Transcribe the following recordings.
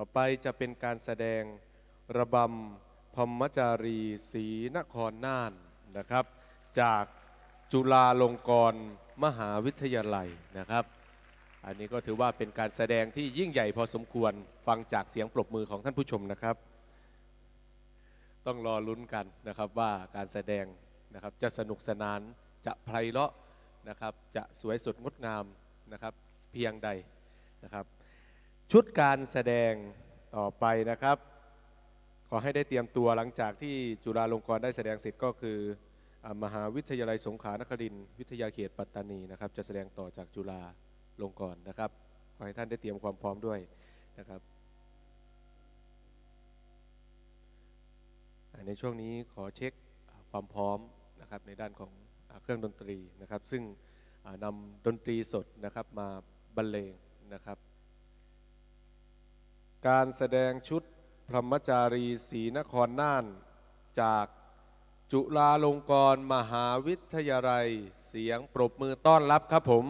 ต่อไปจะเป็นการแสดงระบำพมจารีศรีนครน่านนะครับ จากจุฬาลงกรณ์มหาวิทยาลัยนะครับ อันนี้ก็ถือว่าเป็นการแสดงที่ยิ่งใหญ่พอสมควรฟังจากเสียงปรบมือของท่านผู้ชมนะครับ ต้องรอลุ้นกันนะครับว่าการแสดงนะครับจะสนุกสนานจะไพเราะนะครับจะสวยสดงดงามนะครับเพียงใดนะครับ ชุดการแสดงต่อไปนะครับ ขอให้ได้เตรียมตัวหลังจากที่จุฬาลงกรณ์ได้แสดงเสร็จก็คืออมหาวิทยาลัยสงขลานครินทร์วิทยาเขตปัตตานีนะครับ จะแสดงต่อจากจุฬาลงกรณ์นะครับ ขอให้ท่านได้เตรียมความพร้อมด้วยนะครับในช่วงนี้ขอเช็คความพร้อมนะครับในด้านของเครื่องดนตรีนะครับ ซึ่งนำดนตรีสดนะครับมาบรรเลงนะครับ การแสดงชุดพรหมจารีศรีนครน่าน จากจุฬาลงกรณ์มหาวิทยาลัย เสียงปรบมือต้อนรับครับผม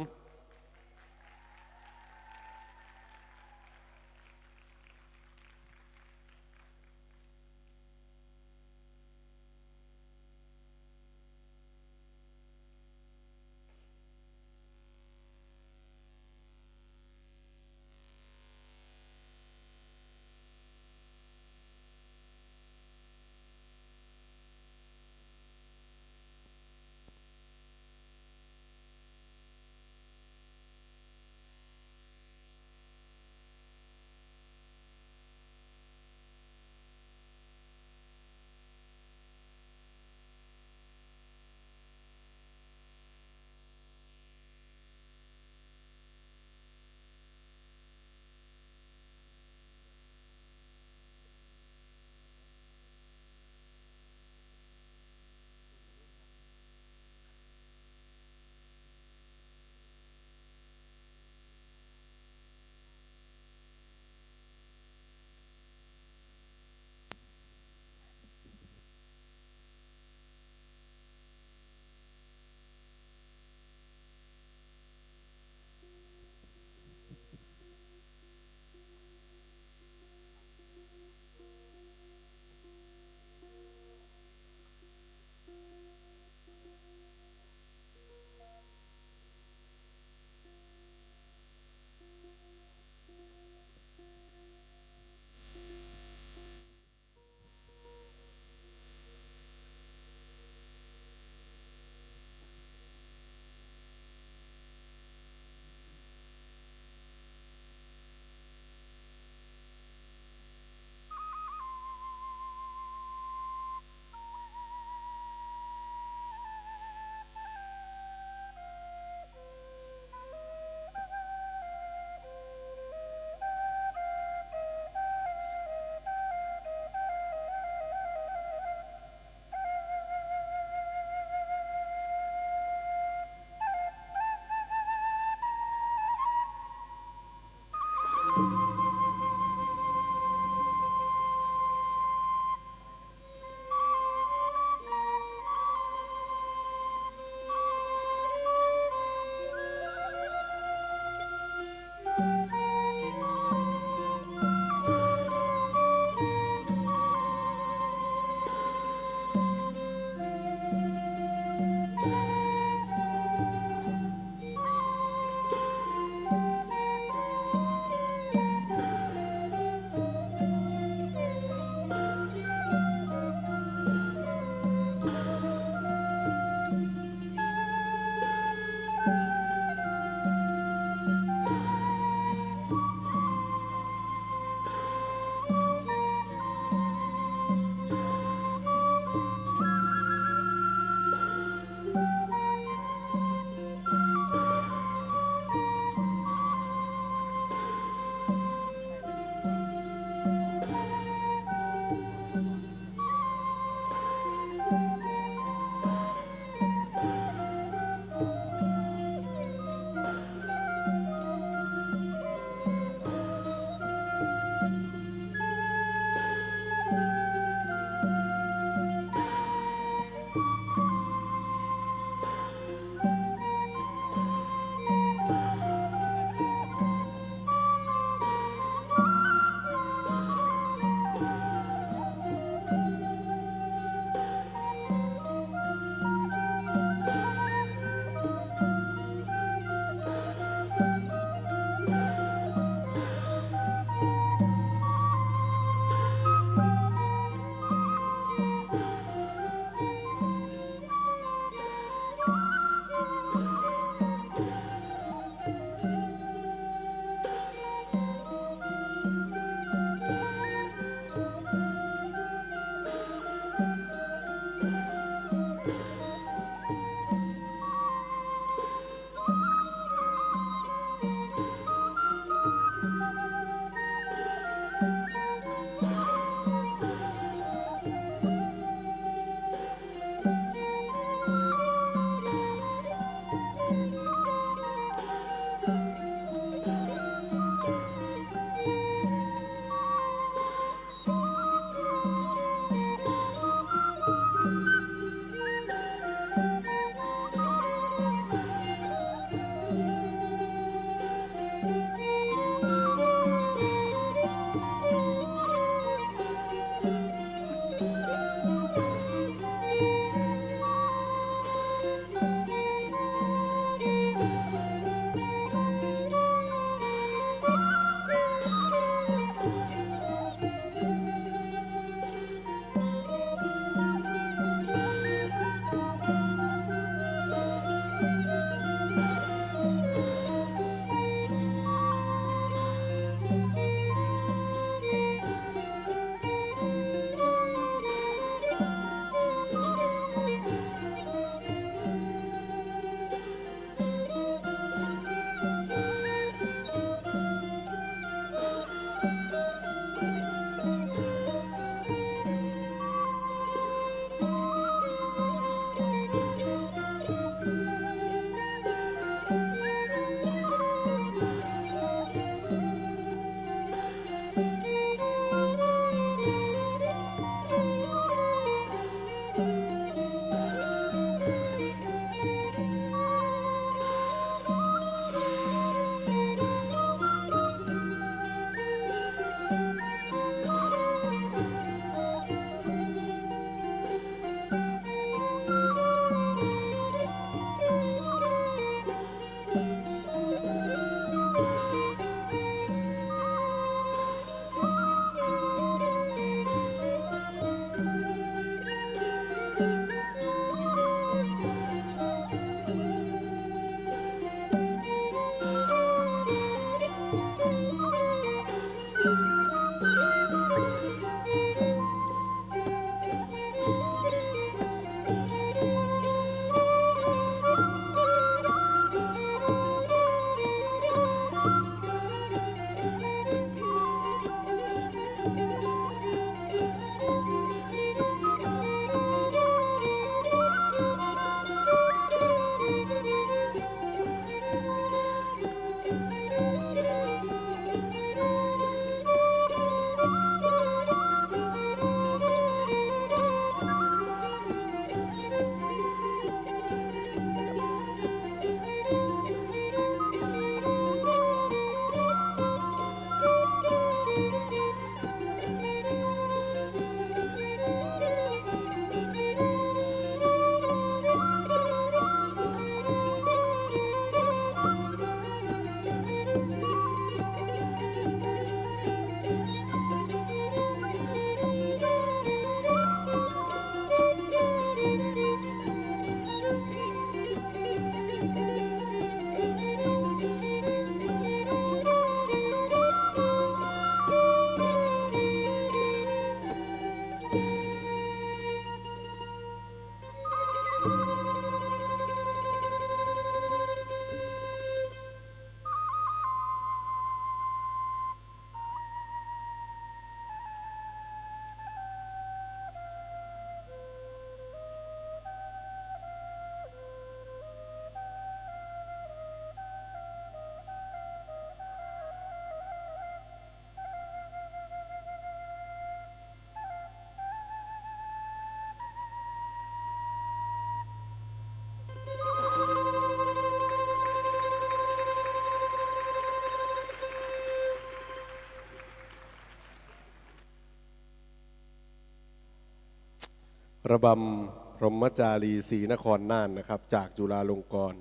ระบำพรหมจารีศรีนครน่านนะครับ จากจุฬาลงกรณ์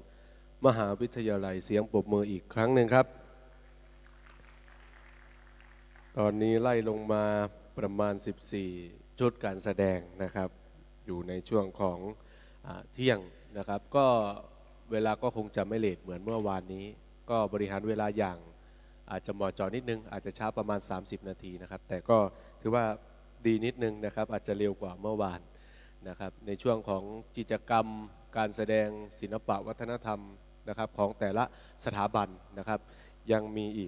มหาวิทยาลัยเสียงปรบมืออีกครั้งหนึ่งครับ ตอนนี้ไล่ลงมาประมาณ 14 ชุดการแสดงนะครับ อยู่ในช่วงของอเที่ยงนะครับ ก็เวลาก็คงจะไม่เลทเหมือนเมื่อวานนี้ ก็บริหารเวลาอย่างอาจจะเหมาะจอนิดนึง อาจจะช้าประมาณ 30 นาทีนะครับ แต่ก็ถือว่าดีนิดนึงนะครับ อาจจะเร็วกว่าเมื่อวาน นะครับในช่วงของกิจกรรม การแสดงศิลปะวัฒนธรรมนะครับของแต่ละสถาบันนะครับยังมีอีก